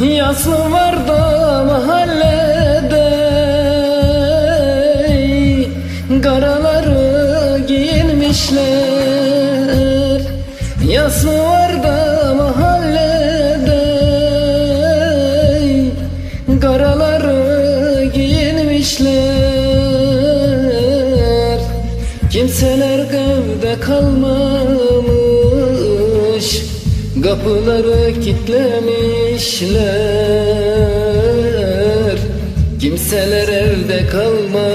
Yası var da mahallede. Karaları giyinmişler. Yası var da mahallede. Karaları giyinmişler. Kimseler evde kalmamış Kapıları kitlemişler Kimseler evde kalmamış.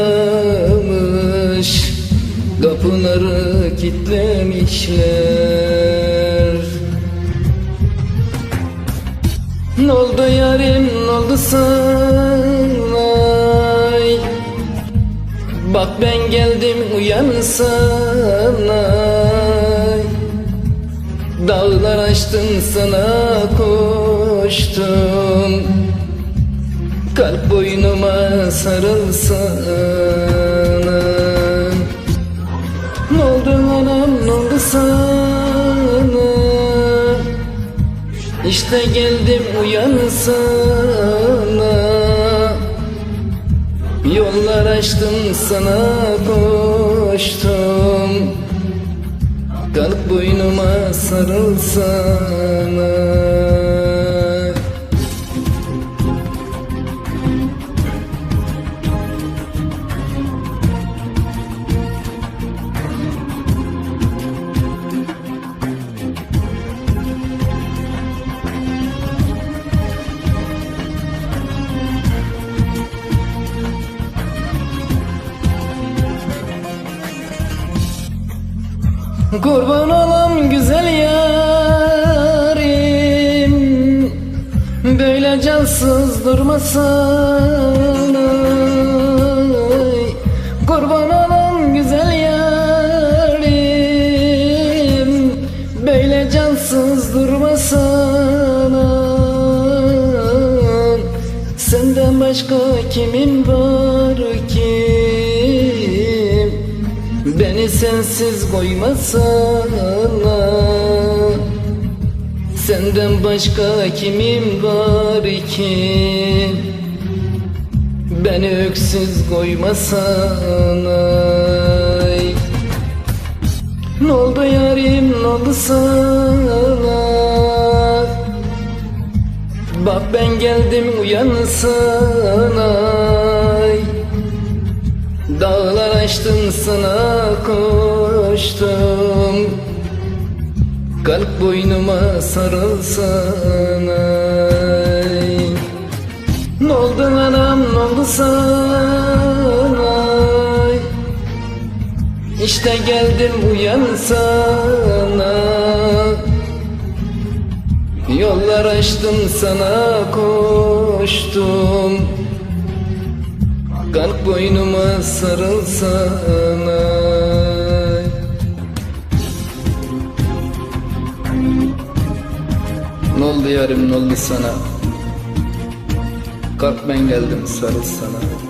Kapıları kitlemişler Ne oldu yarim ne oldu sana Bak ben geldim uyansana sana koştum. Kalp boynuma sarılsana Ne oldu anam ne oldu sana? İşte geldim uyansana. Yollar açtım sana koştum sarılsana Kurban olam güzel yarim. Böyle cansız durmasın. Kurban olam güzel yarim. Böyle cansız durmasın Senden başka kimin var ki Beni sensiz koymasana Senden başka kimim var ki? Beni öksüz koymasana Ne oldu yarim ne oldu sana Bak ben geldim uyansana Dağlar açtım sana koştum. Kalp boynuma sarılsana Ne oldu anam ne oldu sana? İşte geldim uyansana. Yollar açtım sana koştum Kalk boynuma sarılsana Ne oldu yarim ne oldu sana? Kalk ben geldim sarıl sana